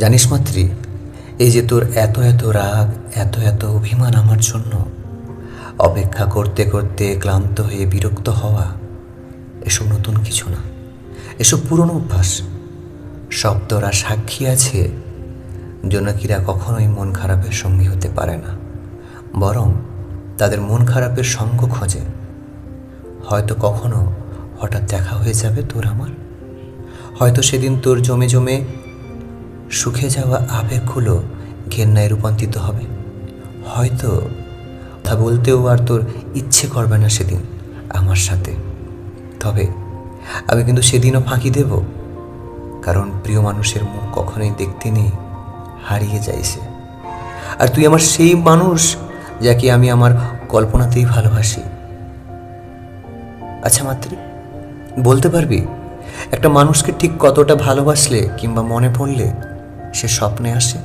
জানিস মাত্রি এই যে তোর এত এত রাগ, এত এত অভিমান আমার জন্য, অপেক্ষা করতে করতে ক্লান্ত হয়ে বিরক্ত হওয়া, এসব নতুন কিছু না, এসব পুরনো অভ্যাস। শব্দরা সাক্ষী আছে, জনকীরা কখনোই মন খারাপের সঙ্গী হতে পারে না, বরং তাদের মন খারাপের সঙ্গ খোঁজে। হয়তো কখনো হঠাৎ দেখা হয়ে যাবে তোর আমার, হয়তো সেদিন তোর জমে জমে শুকে যাওয়া আবেগগুলো ঘেন্নায় রূপান্তরিত হবে। হয়তো কথা বলতেও আর তোর ইচ্ছে করবে না সেদিন আমার সাথে। তবে আমি কিন্তু সেদিনও ফাঁকি দেব। কারণ প্রিয় মানুষের মুখ কখনোই দেখতে নেই, হারিয়ে যাইছে আর তুই আমার সেই মানুষ যাকে আমি আমার কল্পনাতেই ভালোবাসি। আচ্ছা মাত্রি, বলতে পারবি? একটা মানুষকে ঠিক কতটা ভালোবাসলে কিংবা মনে পড়লে সে স্বপ্নে আসে।